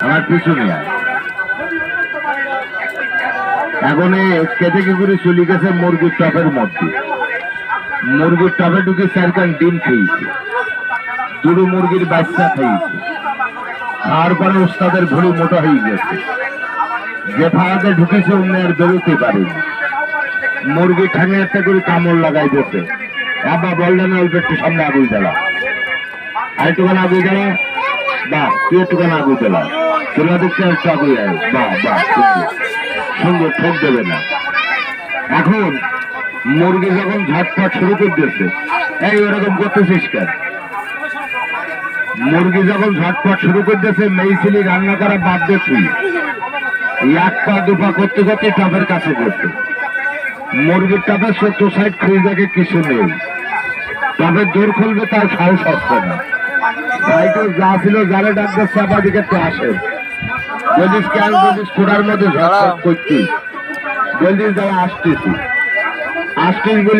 আমার পিছনে এখন এই কি চলে গেছে মুরগির টপের মধ্যে? মুরগির টপে ঢুকে চারখান ডিম খেয়েছে। দুটো মুরগির বাচ্চা খেয়েছে। খাওয়ার পরে ওস্তাদের ভুড়ি মোটা হয়ে গেছে। যে ফাঁড়াতে ঢুকেছে অন্য আর বেরোতে পারেনি। মুরগি ঠাঙে একটা করে কামড় লাগাই দিয়েছে। আবার বললেন অল্প একটু সামনে আগুই দিলাম আর একটুখানি আগুই দিলাম বা তুই একটুখানি আগুই দিলাম তোরা দেখতে আয় বাহ বাহ, সুন্দর। ঠোক দেবে না। এখন মুরগি যখন ঝটপট শুরু করে দিয়েছে এই ওরকম করতেছিস কেন? মুরগি যখন ঝটপট শুরু করে দিয়েছে মেয়ে ছেলে রান্না করা বাদ তুই এক পা দুপা করতে করতে টপের কাছে করতে মুরগির টপের সত্তর সাইড ফ্রিজাকে কিছু নেই। তবে দূর খুলবে তার সাহস আসছে না। সাইকেল যা ছিল যারা ডাক্তার চাপা দিকে তো আসে। যদি স্ক্যান যদি স্কুটার মধ্যে ঝটপট করতি বলছিস যারা আসতেছি আসতিস বলি